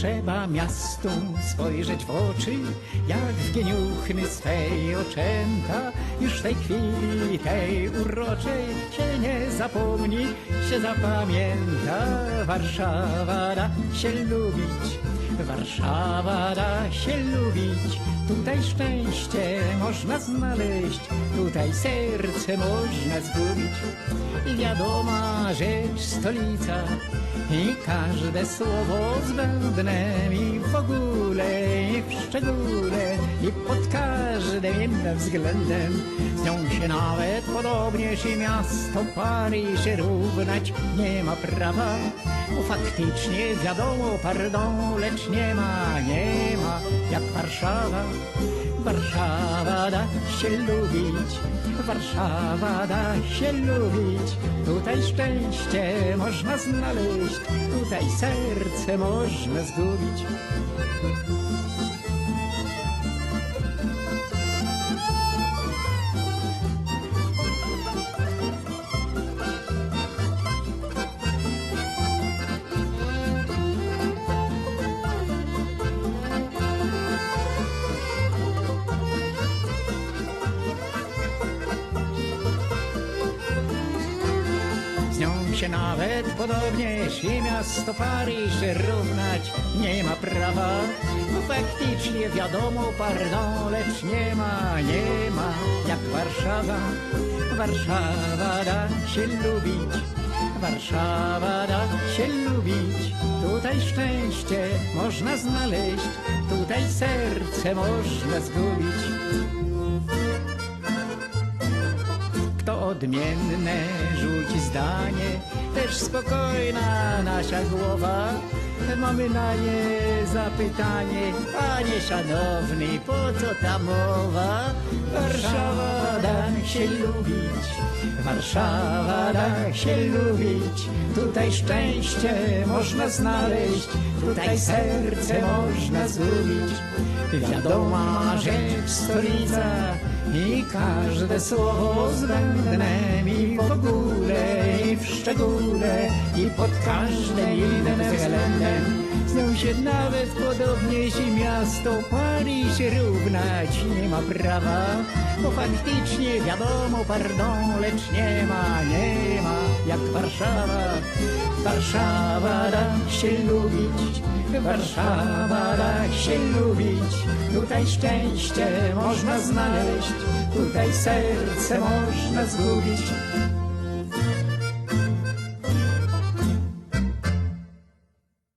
Trzeba miastu spojrzeć w oczy, jak w gieniuchny swej oczęta. Już w tej chwili tej uroczej się nie zapomni, się zapamięta. Warszawa da się lubić, Warszawa da się lubić. Tutaj szczęście można znaleźć, tutaj serce można zgubić. I wiadoma rzecz stolica, i każde słowo zbędne i w ogóle, i w szczególe, i pod każdym innym względem. Z nią się nawet podobnież i miasto Paryż równać nie ma prawa. Bo faktycznie wiadomo, pardon, lecz nie ma, nie ma jak Warszawa. Warszawa da się lubić, Warszawa da się lubić. Tutaj szczęście można znaleźć, tutaj serce można zgubić. Się nawet podobnież i miasto Paryż równać nie ma prawa. Bo faktycznie wiadomo, pardon, lecz nie ma, nie ma jak Warszawa. Warszawa da się lubić, Warszawa da się lubić. Tutaj szczęście można znaleźć, tutaj serce można zgubić. Kto odmienne rzuci zdanie, też spokojna nasza głowa. Mamy na nie zapytanie, panie szanowny, po co ta mowa? Warszawa da się lubić, Warszawa da się lubić. Tutaj szczęście można znaleźć, tutaj serce można zgubić. Wiadoma rzecz stolica i każde słowo zbędne i w ogóle i w szczególe i pod każdym innym względem z nią się nawet się miasto Paryż równać nie ma prawa bo faktycznie wiadomo pardon lecz nie ma nie ma jak Warszawa. Warszawa da się lubić Warszawa da się lubić. Tutaj szczęście można znaleźć Tutaj serce można zgubić